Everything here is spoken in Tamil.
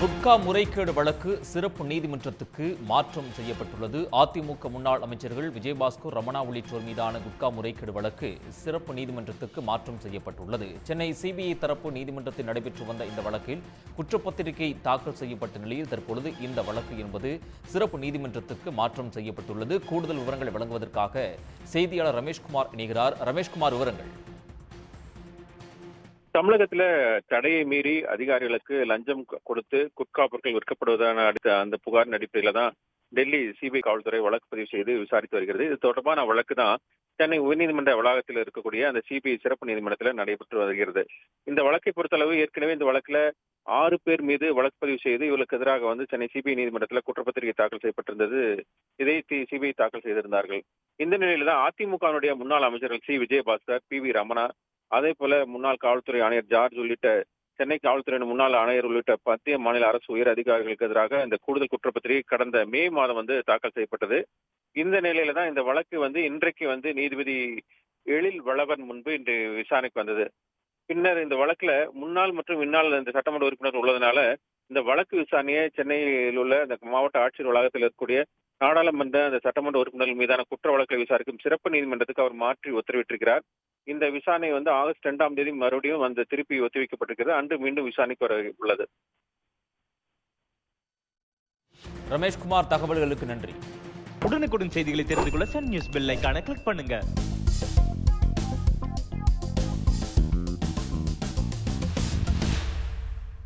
குட்கா முறைகேடு வழக்கு சிறப்பு நீதிமன்றத்துக்கு மாற்றம் செய்யப்பட்டுள்ளது. அதிமுக முன்னாள் அமைச்சர்கள் விஜயபாஸ்கர் ரமணா உள்ளிட்டோர் மீதான குட்கா முறைகேடு வழக்கு சிறப்பு நீதிமன்றத்துக்கு மாற்றம் செய்யப்பட்டுள்ளது. சென்னை சிபிஐ தரப்பு நீதிமன்றத்தில் நடைபெற்று வந்த இந்த வழக்கில் குற்றப்பத்திரிகை தாக்கல் செய்யப்பட்ட நிலையில் தற்பொழுது இந்த வழக்கு என்பது சிறப்பு நீதிமன்றத்துக்கு மாற்றம் செய்யப்பட்டுள்ளது. கூடுதல் விவரங்களை வழங்குவதற்காக செய்தியாளர் ரமேஷ்குமார் இணைகிறார். ரமேஷ்குமார் விவரங்கள். தமிழகத்துல தடையை மீறி அதிகாரிகளுக்கு லஞ்சம் கொடுத்து குட்கா பொருட்கள் விற்கப்படுவதான அடுத்த அந்த புகாரின் அடிப்படையில தான் டெல்லி சிபிஐ காவல்துறை வழக்கு பதிவு செய்து விசாரித்து வருகிறது. இது தொடர்பான வழக்கு தான் சென்னை உயர்நீதிமன்ற வளாகத்தில் இருக்கக்கூடிய அந்த சிபிஐ சிறப்பு நீதிமன்றத்தில் நடைபெற்று வருகிறது. இந்த வழக்கை பொறுத்தளவு ஏற்கனவே இந்த வழக்குல ஆறு பேர் மீது வழக்கு பதிவு செய்து இவர்களுக்கு எதிராக வந்து சென்னை சிபிஐ நீதிமன்றத்தில் குற்றப்பத்திரிகை தாக்கல் செய்யப்பட்டிருந்தது. இதை சிபிஐ தாக்கல் செய்திருந்தார்கள். இந்த நிலையில தான் அதிமுகவினுடைய முன்னாள் அமைச்சர்கள் C. Vijayabaskar P. V. Ramana அதே போல முன்னாள் காவல்துறை ஆணையர் ஜார்ஜ் உள்ளிட்ட சென்னை காவல்துறையின் முன்னாள் ஆணையர் உள்ளிட்ட மத்திய மாநில அரசு உயர் அதிகாரிகளுக்கு எதிராக இந்த கூடுதல் குற்றப்பத்திரிகை கடந்த மே மாதம் வந்து தாக்கல் செய்யப்பட்டது. இந்த நிலையில தான் இந்த வழக்கு வந்து இன்றைக்கு வந்து நீதிபதி எழில் வளவன் முன்பு இன்று விசாரணைக்கு வந்தது. பின்னர் இந்த வழக்குல முன்னாள் மற்றும் இந்நாள் இந்த சட்டமன்ற உறுப்பினர் உள்ளதுனால இந்த வழக்கு விசாரணையை சென்னையில் உள்ள இந்த மாவட்ட ஆட்சியர் வளாகத்தில் இருக்கக்கூடிய நாடாளுமன்ற அந்த சட்டமன்ற உறுப்பினர்கள் மீதான குற்ற வழக்கை விசாரிக்கும் சிறப்பு நீதிமன்றத்துக்கு அவர் மாற்றி உத்தரவிட்டிருக்கிறார். இந்த விசாரணை வந்து ஆகஸ்ட் இரண்டாம் தேதி மறுபடியும் அந்த திருப்பி ஒத்திவைக்கப்பட்டிருக்கிறது. அன்று மீண்டும் விசாரணைக்கு வர உள்ளது. ரமேஷ்குமார் தகவல்களுக்கு நன்றி. உடனுக்குடன் செய்திகளை தெரிந்து கொள்ள சன் நியூஸ் பெல் ஐக்கான கிளிக் பண்ணுங்க.